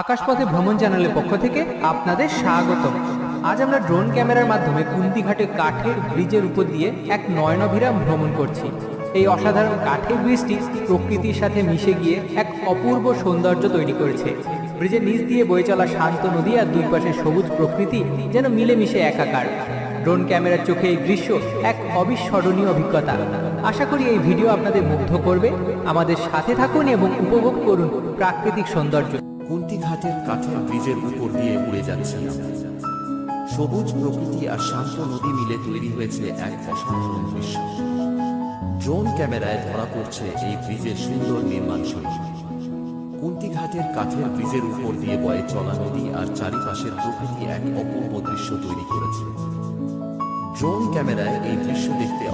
আকাশপথে ভ্রমণ চ্যানেলের পক্ষ থেকে আপনাদের স্বাগত আজ আমরা ড্রোন ক্যামেরার মাধ্যমে কুন্তিঘাটে কাঠের ব্রিজের উপর দিয়ে এক নয়নভিরাম ভ্রমণ করছি। এই অসাধারণ কাঠের ব্রিজটি প্রকৃতির সাথে মিশে গিয়ে এক অপূর্ব সৌন্দর্য তৈরি করেছে। ব্রিজের নিচ দিয়ে বয়ে চলা শান্ত নদী আর দুই পাশে সবুজ প্রকৃতি যেন মিলেমিশে একাকার। ড্রোন ক্যামেরার চোখে এই দৃশ্য এক অবিস্মরণীয় অভিজ্ঞতা। আশা করি এই ভিডিও আপনাদের মুগ্ধ করবে। আমাদের সাথে থাকুন এবং উপভোগ করুন প্রাকৃতিক সৌন্দর্য। কুন্তিঘাটের কাঠের ব্রিজের উপর দিয়ে উড়ে যাচ্ছে সবুজ প্রকৃতি আর শান্ত নদী মিলে তৈরি হয়েছে এক অসাধারণ দৃশ্য। ড্রোন ক্যামেরায় ধরা পড়ছে এই ব্রিজের সুন্দর নির্মাণ শৈলী। কুন্তিঘাটের কাঠের ব্রিজের উপর দিয়ে বয়ে চলা নদী আর চারিপাশের প্রকৃতি এক অপূর্ব দৃশ্য তৈরি করেছে। ড্রোন ক্যামেরায় এই দৃশ্য দেখতে